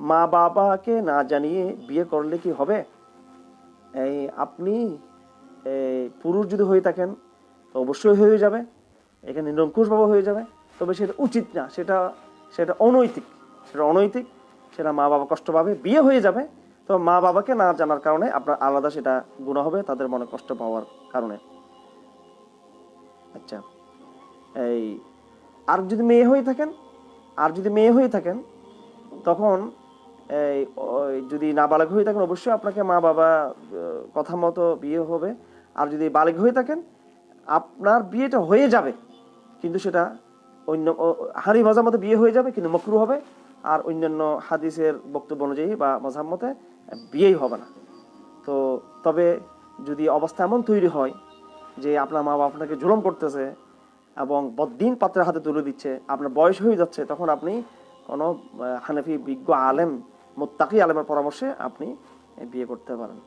মা বাবাকে না জানিয়ে বিয়ে করলে কি হবে? এই আপনি পুরুষ যদি হয়ে থাকেন, তো অবশ্যই হয়ে যাবে। এখানে নিরঙ্কুশভাবে হয়ে যাবে। তবে সেটা উচিত না, সেটা সেটা অনৈতিক সেটা অনৈতিক। সেটা মা বাবা কষ্ট পাবে, বিয়ে হয়ে যাবে। তো মা বাবাকে না জানার কারণে আপনার আলাদা সেটা গুণা হবে তাদের মনে কষ্ট পাওয়ার কারণে। আচ্ছা এই, আর যদি মেয়ে হয়ে থাকেন, আর যদি মেয়ে হয়ে থাকেন, তখন যদি নাবালক হয়ে থাকেন, অবশ্যই আপনাকে মা বাবা কথা মতো বিয়ে হবে। আর যদি বালিক হয়ে থাকেন, আপনার বিয়েটা হয়ে যাবে। কিন্তু সেটা অন্য হারি মজার মতো বিয়ে হয়ে যাবে, কিন্তু মকরু হবে। আর অন্যান্য হাদিসের বক্তব্য অনুযায়ী বা মজার মতে, বিয়েই হবে না। তো তবে যদি অবস্থা এমন তৈরি হয় যে আপনার মা বাবা আপনাকে জুলম করতেছে এবং বদিন পাত্রের হাতে তুলে দিচ্ছে, আপনার বয়স হয়ে যাচ্ছে, তখন আপনি কোনো হানাফি বিজ্ঞ আলেম মোত্তাকি আলেমের পরামর্শে আপনি বিয়ে করতে পারেন।